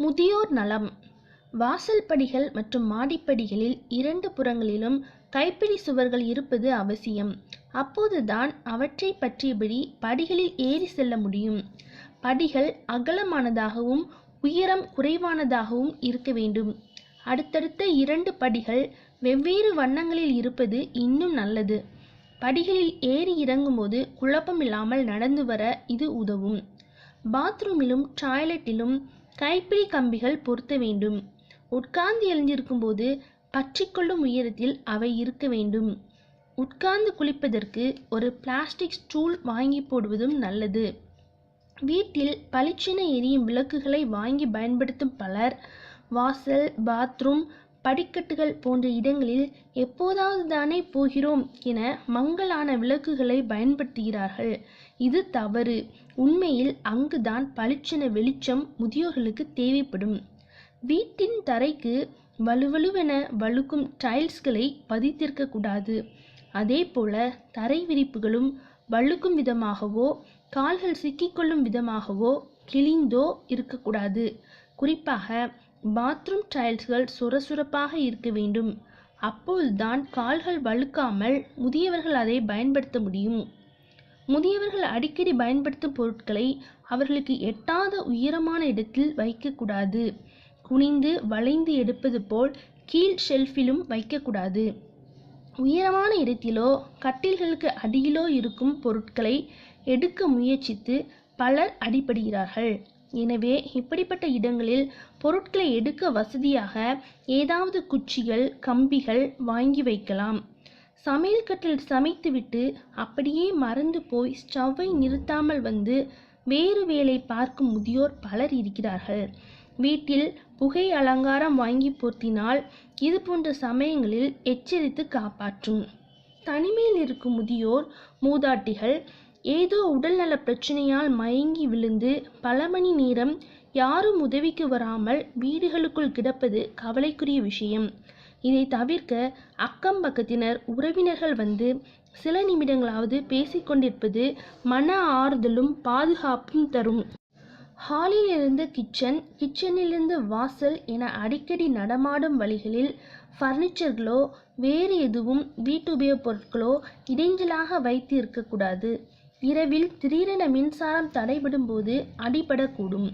முதியோர் நலம். வாசல் படிகள் மற்றும் மாடிப்படிகளில் இரண்டு புறங்களிலும் கைப்பிடி சுவர்கள் இருப்பது அவசியம். அப்போதுதான் அவற்றை பற்றியபடி படிகளில் ஏறி செல்ல முடியும். படிகள் அகலமானதாகவும் உயரம் குறைவானதாகவும் இருக்க வேண்டும். அடுத்தடுத்த இரண்டு படிகள் வெவ்வேறு வண்ணங்களில் இருப்பது இன்னும் நல்லது. படிகளில் ஏறி இறங்கும்போது குழப்பமில்லாமல் நடந்து வர இது உதவும். பாத்ரூமிலும் டாய்லெட்டிலும் கைப்பிடி கம்பிகள் பொருத்த வேண்டும். உட்கார்ந்து எழுந்திருக்கும்போது பற்றிக்கொள்ளும் உயரத்தில் அவை இருக்க வேண்டும். உட்கார்ந்து குளிப்பதற்கு ஒரு பிளாஸ்டிக் ஸ்டூல் வாங்கி போடுவதும் நல்லது. வீட்டில் பளிச்சென எரியும் விளக்குகளை வாங்கி பயன்படுத்தும் பலர் வாசல் பாத்ரூம் படிக்கட்டுகள் போன்ற இடங்களில் எப்போதாவது தானே போகிறோம் என மங்கலான விளக்குகளை பயன்படுத்துகிறார்கள். இது தவறு. உண்மையில் அங்குதான் பளிச்சென வெளிச்சம் முதியோர்களுக்கு தேவைப்படும். வீட்டின் தரைக்கு வலுவலுவென வழுக்கும் டைல்ஸ்களை பதித்திருக்க கூடாது அதே போல தரை விரிப்புகளும் வழுக்கும் விதமாகவோ கால்கள் சிக்கிக்கொள்ளும் விதமாகவோ கிழிந்தோ இருக்கக்கூடாது. குறிப்பாக பாத்ரூம் டைல்ஸ்கள் சுரசுரப்பாக இருக்க வேண்டும். அப்போதுதான் கால்கள் வழுக்காமல் முதியவர்கள் அதை பயன்படுத்த முடியும். முதியவர்கள் அடிக்கடி பயன்படுத்தும் பொருட்களை அவர்களுக்கு எட்டாத உயரமான இடத்தில் வைக்கக்கூடாது. குனிந்து வளைந்து எடுப்பது போல் கீழ் ஷெல்ஃபிலும் வைக்கக்கூடாது. உயரமான இடத்திலோ கட்டில்களுக்கு அடியிலோ இருக்கும் பொருட்களை எடுக்க முயற்சித்து பலர் அடிபடுகிறார்கள். எனவே இப்படிப்பட்ட இடங்களில் பொருட்களை எடுக்க வசதியாக ஏதாவது குச்சிகள் கம்பிகள் வாங்கி வைக்கலாம். சமையல் கட்டில் சமைத்துவிட்டு அப்படியே மறந்து போய் ஸ்டவ்வை நிறுத்தாமல் வந்து வேறு வேலை பார்க்கும் முதியோர் பலர் இருக்கிறார்கள். வீட்டில் புகை அலங்காரம் வாங்கி பொருத்தினால் இது போன்ற சமயங்களில் எச்சரித்து காப்பாற்றும். தனிமையில் இருக்கும் முதியோர் மூதாட்டிகள் ஏதோ உடல்நல பிரச்சனையால் மயங்கி விழுந்து பல மணி நேரம் யாரும் உதவிக்கு வராமல் வீடுகளுக்குள் கிடப்பது கவலைக்குரிய விஷயம். இதை தவிர்க்க அக்கம் பக்கத்தினர் உறவினர்கள் வந்து சில நிமிடங்களாவது பேசிக்கொண்டிருப்பது மன ஆறுதலும் பாதுகாப்பும் தரும். ஹாலிலிருந்து கிச்சன் கிச்சனிலிருந்து வாசல் என அடிக்கடி நடமாடும் வழிகளில் ஃபர்னிச்சர்களோ வேறு எதுவும் வீட்டு உபயோகப் பொருட்களோ இடைஞ்சலாக வைத்து இருக்கக்கூடாது இரவில் திடீரென மின்சாரம் தடைபடும் போது அடிபடக்கூடும்.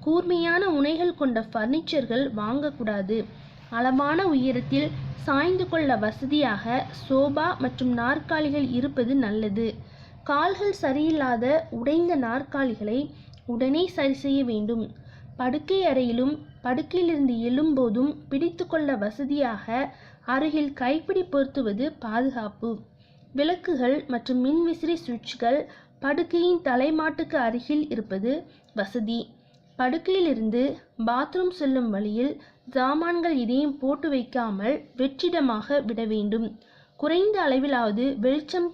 கூர்மையான உனைகள் கொண்ட ஃபர்னிச்சர்கள் வாங்கக்கூடாது. அளவான உயரத்தில் சாய்ந்து கொள்ள வசதியாக சோபா மற்றும் நாற்காலிகள் இருப்பது நல்லது. கால்கள் சரியில்லாத உடைந்த நாற்காலிகளை உடனே சரி செய்ய வேண்டும். படுக்கை அறையிலும் படுக்கையிலிருந்து எழும்போதும் பிடித்து கொள்ள வசதியாக அருகில் கைப்பிடி பொருத்துவது பாதுகாப்பு. விளக்குகள் மற்றும் மின்விசிறி சுவிட்சுகள் படுக்கையின் தலைமாட்டுக்கு அருகில் இருப்பது வசதி. படுக்கையிலிருந்து பாத்ரூம் செல்லும் வழியில் சாமான்கள் எதையும் போட்டு வைக்காமல் வெற்றிடமாக விட வேண்டும். குறைந்த அளவிலாவது வெளிச்சம்